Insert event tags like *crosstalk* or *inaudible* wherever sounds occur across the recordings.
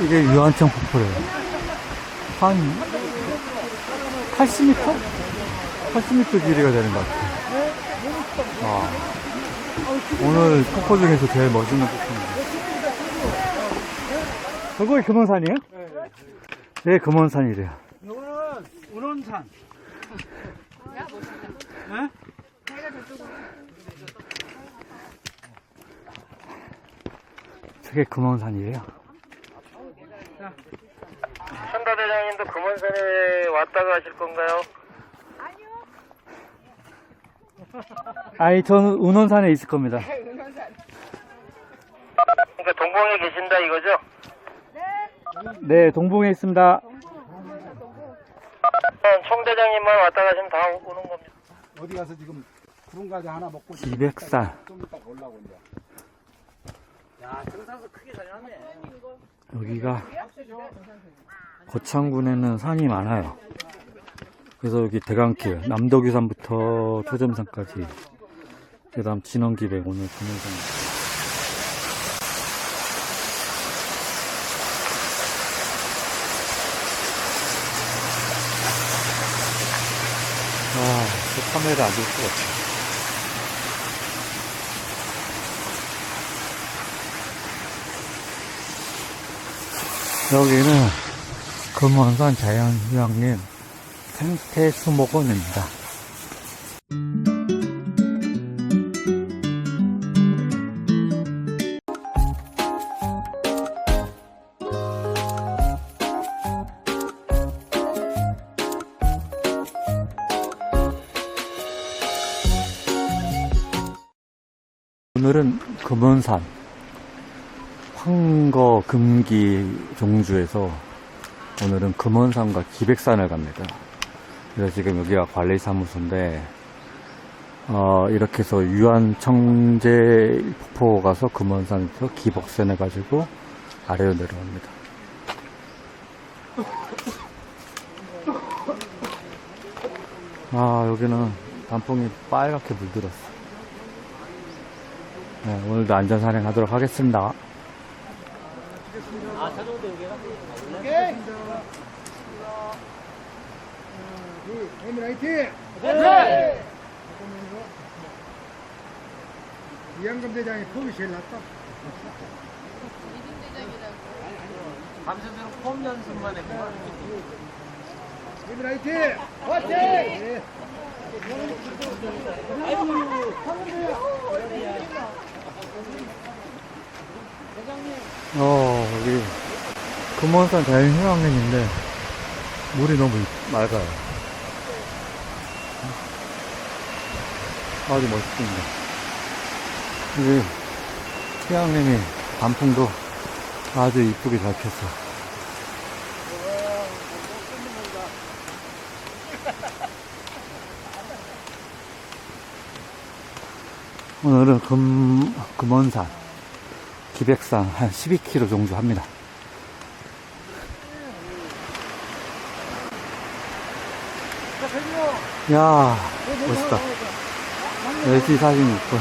이게 유한청 폭포래요. 한 80m? 80m 길이가 되는 것 같아요. 와. 오늘 폭포 중에서 제일 멋있는 폭포입니다. 저거 금원산이에요? 네, 금원산이래요. 이거는 운원산. 저게 금원산이래요. 선다대장님도 금원산에 왔다가 하실 건가요? 아니, 저는 운원산에 있을 겁니다. 그러니까 동봉에 계신다 이거죠? 네, 동봉에 있습니다. 총대장님만 왔다 가시면 다 오는 겁니다. 어디 가서 지금 구름 과자 하나 먹고 기백산. 좀 이따 올라고 이제. 여기가 고창군에는 산이 많아요. 그래서 여기 대강길, 남덕유산부터 초점산까지, 그 다음 진원기백, 오늘 금원산. 아, 저 카메라 안 될 것 같아. 여기는 금원산 자연휴양림 생태수목원입니다. 오늘은 금원산 황거 금기 종주에서 오늘은 금원산과 기백산을 갑니다. 그래서 지금 여기가 관리사무소인데 어, 이렇게 해서 유한청제 폭포 가서 금원산에서 기복선 해가지고 아래로 내려갑니다. 아 여기는 단풍이 빨갛게 물들었어. 네, 오늘도 안전산행 하도록 하겠습니다. 에미라이트. 네. 이양금 대장이 폼이 제일 낫다. 밤새도록 폼 연습만 했구만. 에미라이트. 화이팅! 어, 여기 금원산 자연휴양림인데 물이 너무 맑아요. 아주 멋있습니다. 여기 휴양림이 단풍도 아주 이쁘게 잘 폈어. 오늘은 금, 금원산 기백산 한 12km 정도 합니다. 야 멋있다. LG 사진 있고.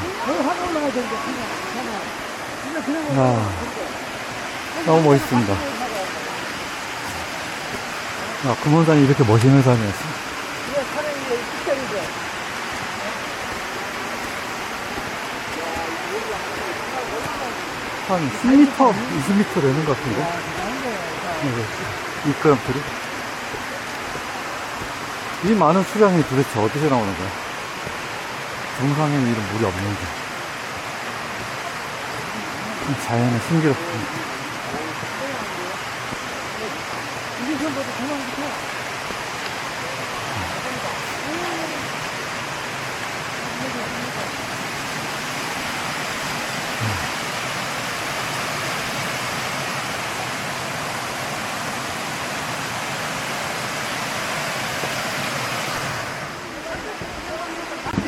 야 너무 멋있습니다. 야, 금원산이 이렇게 멋있는 산이었어. 한 10m, 20m 되는 것 같은데? 이 미끄럼틀이? 이 많은 수량이 도대체 어디서 나오는 거야? 정상에는 이런 물이 없는데. 참 자연의 신기롭습니다.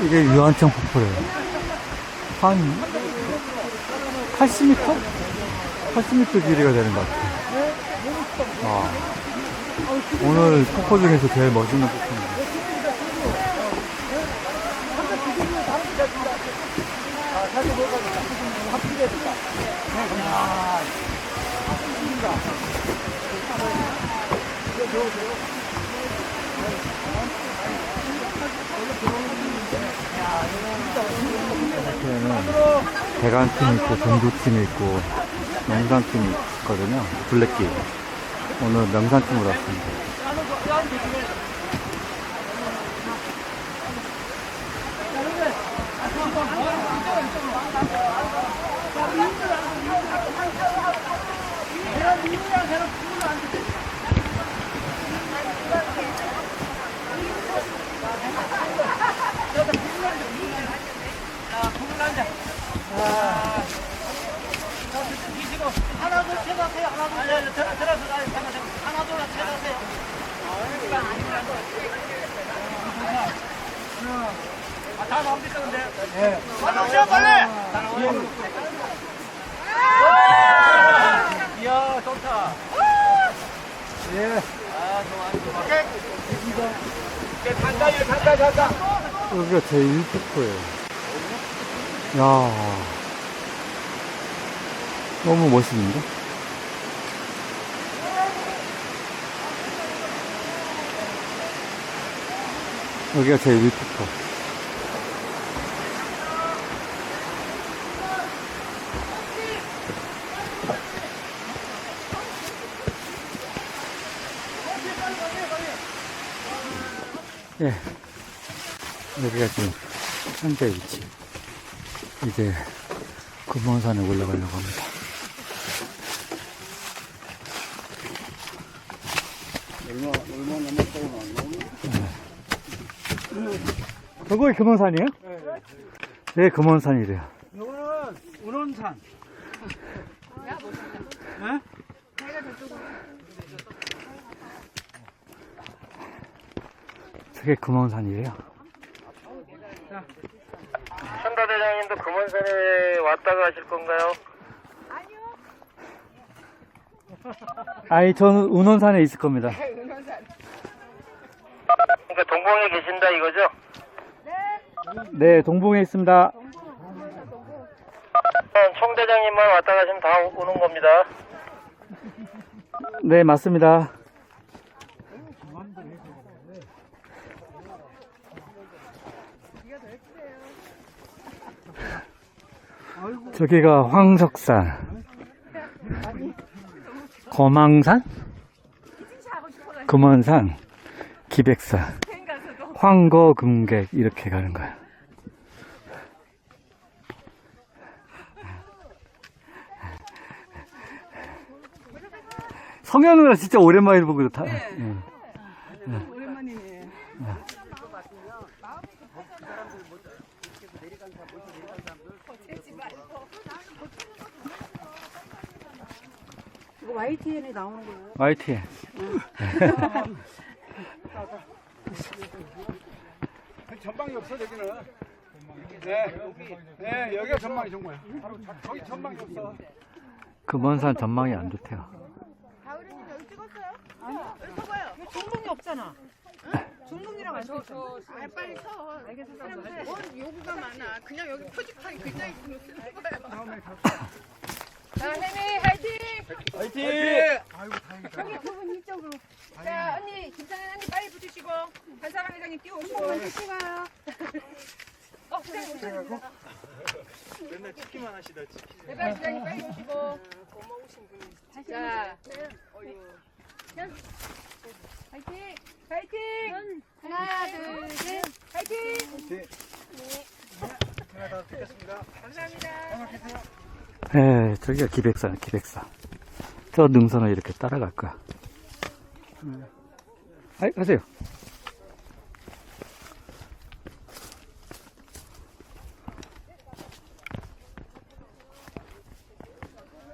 이게 유한청 폭포래요. 한 80m? 80m 길이가 되는 것 같아요. 와. 오늘 폭포 중에서 제일 멋있는 폭포입니다. 이렇게는 대관팀이 있고 전주팀이 있고 명산팀이 있거든요. 블랙길. 오늘 명산팀으로 왔습니다. 여기가 제 1피터예요. 야 너무 멋있는데? 여기가 제 1피터. 예. 여기가 지금 현재 위치. 이제 금원산에 올라가려고 합니다. 얼마, 얼마 남았다고 안 나오네. 저거이 금원산이에요? 네, 금원산이래요. 이거는 운원산. 저게 금원산이래요. 천다대장님도 금원산에 왔다가 하실 건가요? 아니, 저는 운원산에 있을 겁니다. 그러니까 동봉에 계신다 이거죠? 네, 동봉에 있습니다. 총대장님만 왔다 가시면 다 오는 겁니다. 네, 맞습니다. 저기가 황석산, 거망산, 금원산, 기백산, 황거금객 이렇게 가는 거야. 성현 누나 진짜 오랜만에 보고 다. 응. 이 거 YTN에 나오는 거예요? YTN. *laughs* 전망이 없어, 여기는. 네, 네, 여기가 전망이 좋은 거야. 바로 저- 저기 전망이 없어. 금원산 전망이 안 좋대요. 종동이 없잖아. 종동이랑 안 써. 아, 빨리 서. 뭔 요구가 많아. 그냥 여기 표지판이 글자 있으면 쓰는 거예요. 자, 혜미 화이팅! 저기 두 분 이쪽으로. 자, 언니, 김상현 언니 빨리 붙으시고, 반사랑 회장님 뛰어오시고. 찍어요. 어, 회장님 오셨습니다. 맨날 찍기만 하시다, 찍기. 대박 시장님 빨리 오시고. 고마우신 분이. 자, 어휴. 화이팅! 화이팅! 하나, 둘, 셋, 화이팅! 감사합니다. 에, 저기가 기백산, 기백산. 저 능선을 이렇게 따라갈 거야. 아이, 가세요.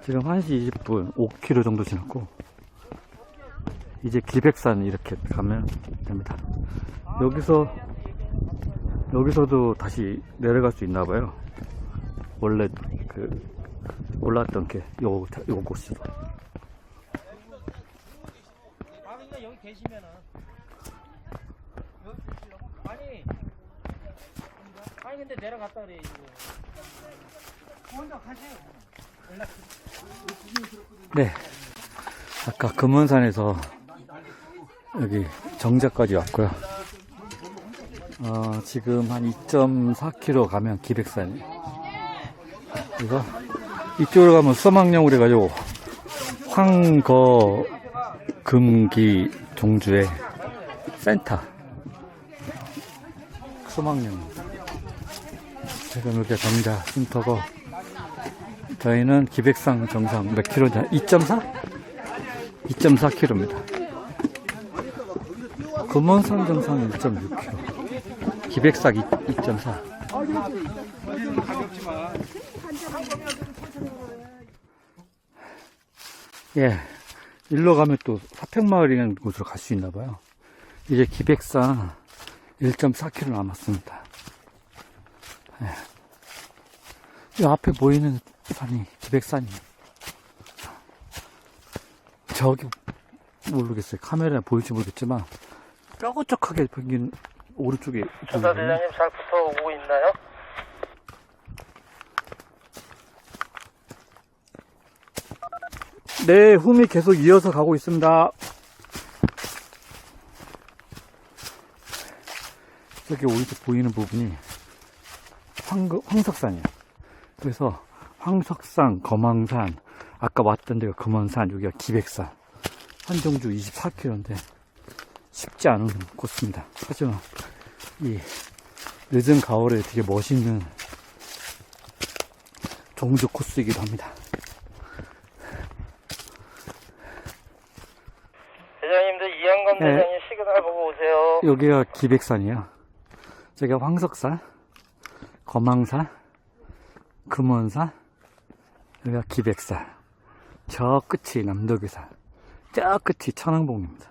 지금 1시 20분, 5km 정도 지났고, 이제 기백산 이렇게 가면 됩니다. 여기서, 여기서도 다시 내려갈 수 있나 봐요. 원래 그, 올라왔던 게 요, 요. 아, 그러니까 여기 계시면은. 아니. 아니, 근데 내려갔다 그래, 이거. 네. 아까 금원산에서 여기 정자까지 왔고요. 어, 지금 한 2.4km 가면 기백산이에요. 그래서 이쪽으로 가면 수망령으로 해가지고 황거 금기 종주의 센터. 수망령. 지금 여기 정자 센터고 저희는 기백산 정상 몇 킬로냐? 2.4? 2.4km입니다. 금원산 정상은 1.6km 기백삭 2.4 거리는 가볍지만 예. 일로 가면 또 사평마을이라는 곳으로 갈 수 있나 봐요. 이제 기백산 1.4km 남았습니다. 예. 이 앞에 보이는 산이 기백산이에요. 저기 모르겠어요. 카메라에 보일지 모르겠지만 뾰족하게 보이는 오른쪽에 보이거든요. 대장님 잘 붙어 오고 있나요? 네, 홈이 계속 이어서 가고 있습니다. 여기 오른쪽 보이는 부분이 황, 황석산이에요. 그래서 황석산, 검황산, 아까 왔던 데가 금원산, 여기가 기백산. 한정주 24km인데 쉽지 않은 코스입니다. 하지만 이 늦은 가을에 되게 멋있는 종주 코스이기도 합니다. 대장님들 이한검 네. 대장님 시그널 여기가 기백산이에요. 저기가 황석산, 검황산, 금원산, 여기가 기백산. 저 끝이 남덕유산, 저 끝이 천왕봉입니다.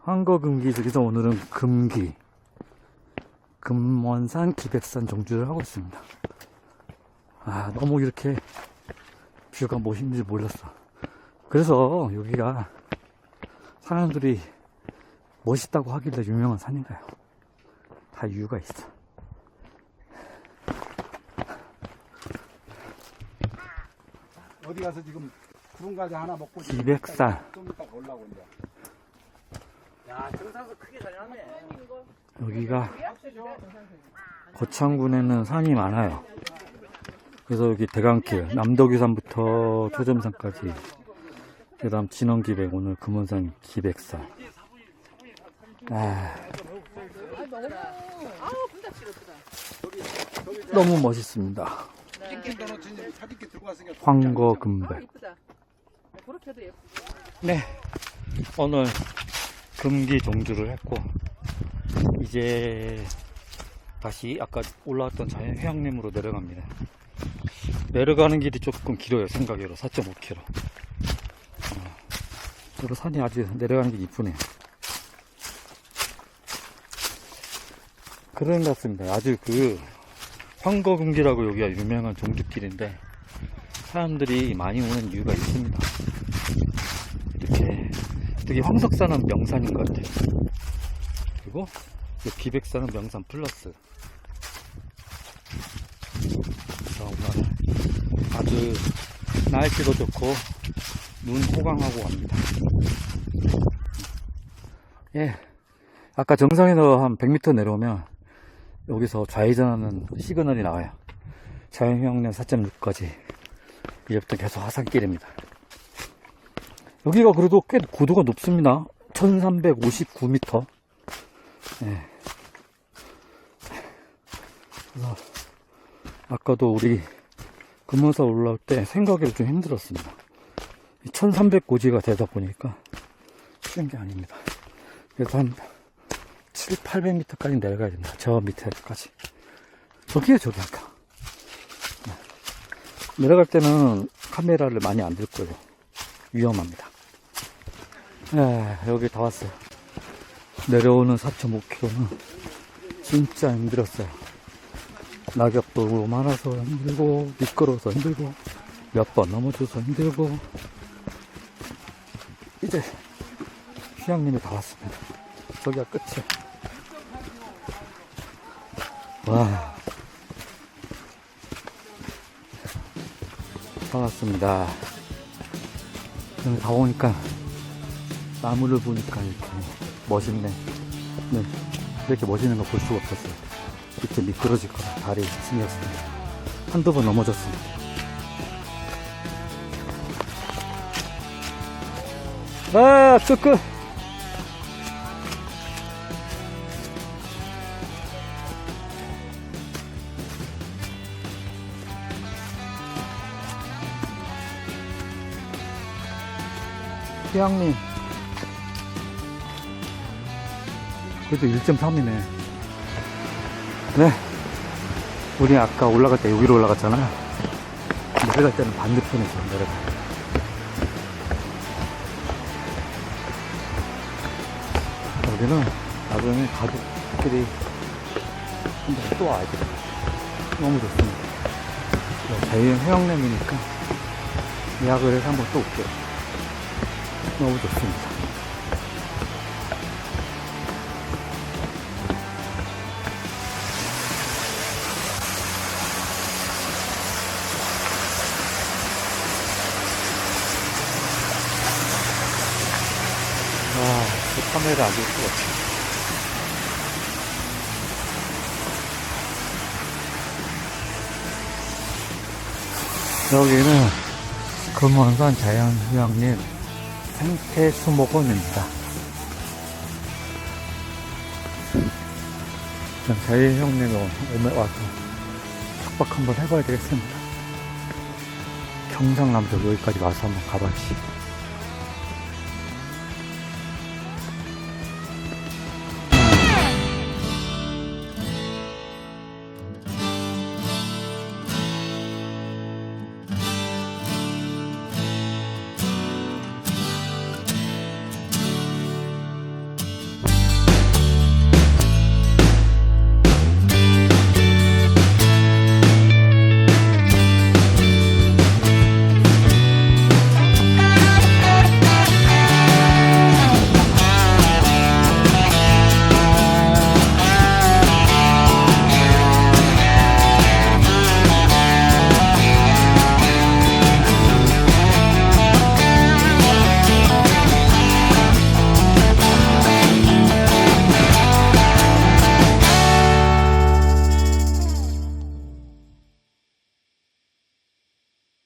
황거금기 중에서 오늘은 금기, 금원산, 기백산 종주를 하고 있습니다. 아, 너무 이렇게 뷰가 멋있는지 몰랐어. 그래서 여기가 사람들이 멋있다고 하길래 유명한 산인가요? 다 이유가 있어. 어디 가서 지금 구름 과자 하나 먹고 기백산. 좀 이따 올라고 이제. 야 정상서 크게 다녀왔네. 여기가 거창군에는 산이 많아요. 그래서 여기 대강길, 남덕유산부터 초점산까지, 그 다음 진원기백, 오늘 금원산 기백산. 아, 너무 멋있습니다. 황거금백. 네. 오늘 금기 종주를 했고, 이제 다시 아까 올라왔던 자연 휴양림으로 내려갑니다. 내려가는 길이 조금 길어요, 생각외로. 4.5km. 어, 그리고 산이 아주 내려가는 게 이쁘네요. 그런 것 같습니다. 아주 그, 황거금기라고 여기가 유명한 종주길인데, 사람들이 많이 오는 이유가 있습니다. 이렇게 되게 황석산은 명산인 것 같아요. 그리고 이 기백산은 명산 플러스. 오늘 아주 날씨도 좋고 눈 호강하고 갑니다. 예. 아까 정상에서 한 100m 내려오면 여기서 좌회전하는 시그널이 나와요. 자연휴양림 4.6까지 이제부터 계속 하산길입니다. 여기가 그래도 꽤 고도가 높습니다. 1359m. 예. 그래서 아까도 우리 금호사 올라올 때 생각이 좀 힘들었습니다. 1300고지가 되다 보니까 쉬운 게 아닙니다. 그래서 한 7, 800m까지 내려가야 된다. 저 밑에까지. 저기에 저기 아까. 네. 내려갈 때는 카메라를 많이 안 들 거예요. 위험합니다. 에, 여기 다 왔어요. 내려오는 4.5km는 진짜 힘들었어요. 낙엽도 많아서 힘들고, 미끄러워서 힘들고, 몇 번 넘어져서 힘들고, 이제 휴양림에 다 왔습니다. 저기가 끝이야. 와. 다 왔습니다. 여기 다 오니까 나무를 보니까 이렇게 멋있네. 네. 이렇게 멋있는 거 볼 수가 없었어요. 이렇게 미끄러질 거라 다리 스미었습니다. 한두 번 넘어졌습니다. 아, 끝끝. 희양님. 그래도 1.3이네. 네. 우리 아까 올라갈 때 여기로 올라갔잖아. 내려갈 때는 반대편에서 내려가. 여기는 나중에 가족끼리 한번 또 와야 돼. 너무 좋습니다. 자유 해영램이니까 예약을 해서 한번 또 올게요. 너무 좋습니다. 아, 그 카메라 안 좋을 것 같아. 여기는 금원산 자연휴양림 생태수목원입니다. 자연휴양림에 오면 와서 숙박 한번 해봐야 되겠습니다. 경상남도 여기까지 와서 한번 가봐야지.